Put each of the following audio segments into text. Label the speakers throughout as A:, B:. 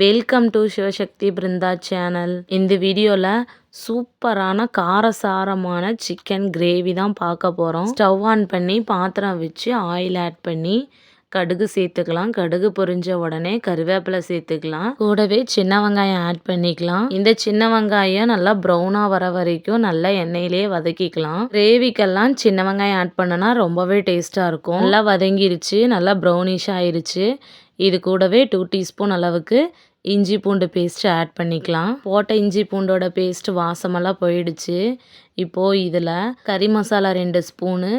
A: Welcome to Sivasakthi Brindha channel இந்த வீடியோவில் சூப்பரான காரசாரமான சிக்கன் கிரேவி தான் பார்க்க போகிறோம் ஸ்டவ் ஆன் பண்ணி பாத்திரம் வச்சு ஆயில் ஆட் பண்ணி கடுகு சேர்த்துக்கலாம். கடுகு பொரிஞ்ச உடனே கருவேப்பிலை சேர்த்துக்கலாம். கூடவே சின்ன வெங்காயம் ஆட் பண்ணிக்கலாம். இந்த சின்ன வெங்காயம் நல்லா ப்ரௌனாக வர வரைக்கும் நல்லா எண்ணெயிலேயே வதக்கிக்கலாம். கிரேவிக்கெல்லாம் சின்ன வெங்காயம் ஆட் பண்ணனா ரொம்பவே டேஸ்ட்டாக இருக்கும். நல்லா வதங்கிருச்சு நல்லா ப்ரௌனிஷ் ஆயிருச்சு. இது கூடவே டூ டீஸ்பூன் அளவுக்கு இஞ்சி பூண்டு பேஸ்ட்டு ஆட் பண்ணிக்கலாம். போட்ட இஞ்சி பூண்டோட பேஸ்ட் வாசமெல்லாம் போயிடுச்சு. இப்போது இதில் கறி மசாலா ரெண்டு ஸ்பூனு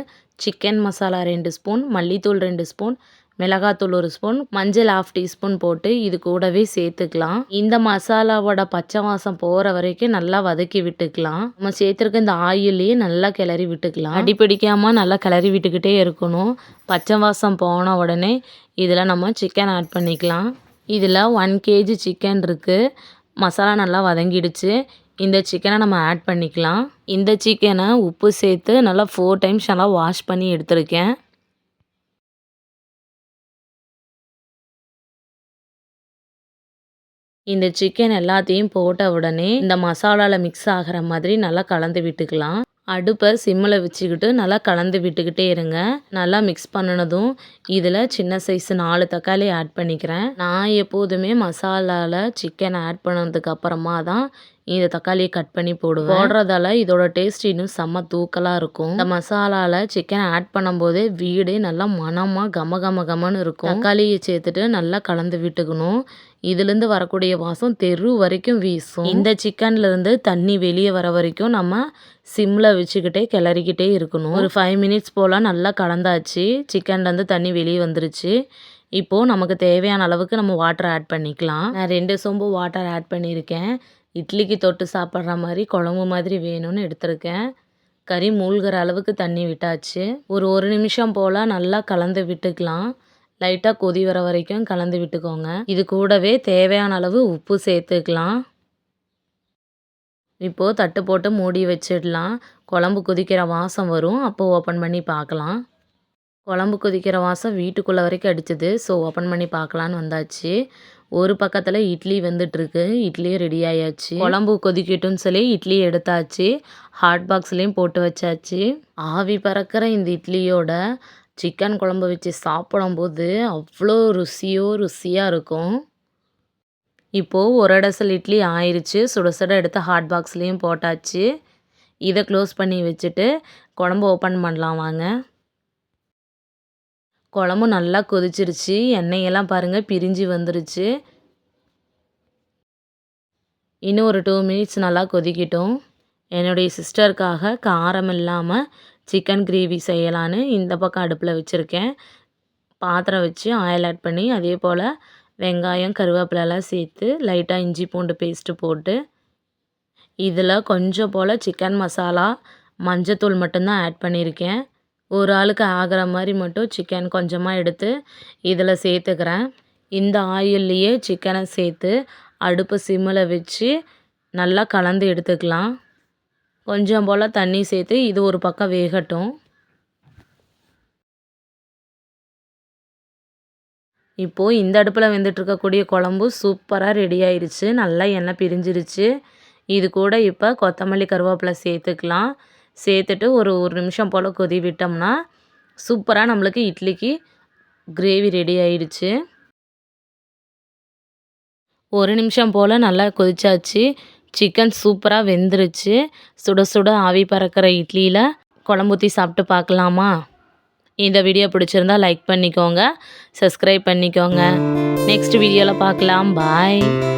A: சிக்கன் மசாலா ரெண்டு ஸ்பூன் மல்லித்தூள் ரெண்டு ஸ்பூன் மிளகாத்தூள் ஒரு ஸ்பூன் மஞ்சள் ஆஃப் டீஸ்பூன் போட்டு இது கூடவே சேர்த்துக்கலாம். இந்த மசாலாவோட பச்சை வாசம் போகிற வரைக்கும் நல்லா வதக்கி விட்டுக்கலாம். நம்ம சேர்த்துருக்க இந்த ஆயிலையே நல்லா கிளறி விட்டுக்கலாம். அடி பிடிக்காமல் நல்லா கிளறி விட்டுக்கிட்டே இருக்கணும். பச்சை வாசம் போன உடனே இதில் நம்ம சிக்கன் ஆட் பண்ணிக்கலாம். இதில் ஒன் கேஜி சிக்கன் இருக்குது மசாலா நல்லா வதங்கிடுச்சு. இந்த சிக்கனை நம்ம ஆட் பண்ணிக்கலாம். இந்த சிக்கனை உப்பு சேர்த்து நல்லா ஃபோர் டைம்ஸ் நல்லா வாஷ் பண்ணி எடுத்திருக்கேன். இந்த சிக்கன் எல்லாத்தையும் போட்ட உடனே இந்த மசாலாவில் மிக்ஸ் ஆகிற மாதிரி நல்லா கலந்து விட்டுக்கலாம். அடுப்பை சிம்மில் வச்சுக்கிட்டு நல்லா கலந்து விட்டுக்கிட்டே இருங்க. நல்லா மிக்ஸ் பண்ணினதும் இதில் சின்ன சைஸ் நாலு தக்காளி ஆட் பண்ணிக்கிறேன். நான் எப்போதுமே மசாலாவில் சிக்கன் ஆட் பண்ணதுக்கப்புறமா தான் இந்த தக்காளியை கட் பண்ணி போடுவேன். போடுறதால இதோட டேஸ்ட் இன்னும் செம்ம தூக்கலாக இருக்கும். இந்த மசாலாவில் சிக்கன் ஆட் பண்ணும்போது வீடு நல்லா மனமாக கம கம கமன்னு இருக்கும். தக்காளியை சேர்த்துட்டு நல்லா கலந்து விட்டுக்கணும். இதுலேருந்து வரக்கூடிய வாசம் தெரு வரைக்கும் வீசும். இந்த சிக்கன்லேருந்து தண்ணி வெளியே வர வரைக்கும் நம்ம சிம்மில் வச்சுக்கிட்டே கிளறிக்கிட்டே இருக்கணும். ஒரு ஃபைவ் மினிட்ஸ் போல் நல்லா கலந்தாச்சு. சிக்கன்லேருந்து தண்ணி வெளியே வந்துருச்சு. இப்போது நமக்கு தேவையான அளவுக்கு நம்ம வாட்டர் ஆட் பண்ணிக்கலாம். நான் ரெண்டு சொம்பு வாட்டர் ஆட் பண்ணியிருக்கேன். இட்லிக்கு தொட்டு சாப்பிட்ற மாதிரி குழம்பு மாதிரி வேணும்னு எடுத்திருக்கேன். கறி மூழ்கிற அளவுக்கு தண்ணி விட்டாச்சு. ஒரு ஒரு நிமிஷம் போல் நல்லா கலந்து விட்டுக்கலாம். லைட்டாக கொதி வர வரைக்கும் கலந்து விட்டுக்கோங்க. இது கூடவே தேவையான அளவு உப்பு சேர்த்துக்கலாம். இப்போது தட்டு போட்டு மூடி வச்சிடலாம். குழம்பு கொதிக்கிற வாசம் வரும். அப்போ ஓப்பன் பண்ணி பார்க்கலாம். குழம்பு கொதிக்கிற வாசம் வீட்டுக்குள்ளே வரைக்கும் அடிச்சது. ஸோ ஓப்பன் பண்ணி பார்க்கலான்னு வந்தாச்சு. ஒரு பக்கத்தில் இட்லி வந்துட்டுருக்கு. இட்லியும் ரெடி ஆயாச்சு. குழம்பு கொதிக்கட்டும்னு சொல்லி இட்லி எடுத்தாச்சு. ஹாட் பாக்ஸ்லேயும் போட்டு வச்சாச்சு. ஆவி பறக்கிற இந்த இட்லியோட சிக்கன் குழம்பு வச்சு சாப்பிடும்போது அவ்வளோ ருசியோ ருசியாக இருக்கும். இப்போது ஒரு இடசல் இட்லி ஆயிடுச்சு சுட சுட எடுத்து ஹாட் பாக்ஸ்லேயும் போட்டாச்சு. இதை க்ளோஸ் பண்ணி வச்சுட்டு குழம்பு ஓப்பன் பண்ணலாம் வாங்க. குழம்பு நல்லா கொதிச்சிருச்சு. எண்ணெயெல்லாம் பாருங்கள் பிரிஞ்சு வந்துருச்சு. இன்னும் ஒரு டூ மினிட்ஸ் நல்லா கொதிக்கட்டும். என்னுடைய சிஸ்டருக்காக காரம் இல்லாமல் சிக்கன் கிரேவி செய்யலான்னு இந்த பக்கம் அடுப்பில் வச்சுருக்கேன். பாத்திரம் வச்சு ஆயில் ஆட் பண்ணி அதே போல் வெங்காயம் கருவேப்பிலெல்லாம் சேர்த்து லைட்டாக இஞ்சி பூண்டு பேஸ்ட்டு போட்டு இதில் கொஞ்சம் போல் சிக்கன் மசாலா மஞ்சத்தூள் மட்டும்தான் ஆட் பண்ணியிருக்கேன் ஒரு ஆளுக்கு ஆகிற மாதிரி மட்டும் சிக்கன் கொஞ்சமாக எடுத்து இதில் சேர்த்துக்கிறேன். இந்த ஆயில்லையே சிக்கனை சேர்த்து அடுப்பு சிம்மில் வச்சு நல்லா கலந்து எடுத்துக்கலாம். கொஞ்சம் போல் தண்ணி சேர்த்து இது ஒரு பக்கம் வேகட்டும். இப்போது இந்த அடுப்பில் வெந்துட்டுருக்கக்கூடிய குழம்பு சூப்பராக ரெடி ஆயிடுச்சு நல்லா எண்ணெய் பிரிஞ்சிருச்சு. இது கூட இப்போ கொத்தமல்லி கருவேப்பிலை சேர்த்துக்கலாம். சேர்த்துட்டு ஒரு ஒரு நிமிஷம் போல் கொதி விட்டோம்னா சூப்பராக நம்மளுக்கு இட்லிக்கு கிரேவி ரெடி ஆயிடுச்சு. ஒரு நிமிஷம் போல் நல்லா கொதிச்சாச்சு. சிக்கன் சூப்பராக வெந்துருச்சு. சுட சுட ஆவி பறக்கிற இட்லியில் குழம்பூற்றி சாப்பிட்டு பார்க்கலாமா? இந்த வீடியோ பிடிச்சிருந்தா லைக் பண்ணிக்கோங்க. சப்ஸ்கிரைப் பண்ணிக்கோங்க. நெக்ஸ்ட் வீடியோவில் பார்க்கலாம். பாய்.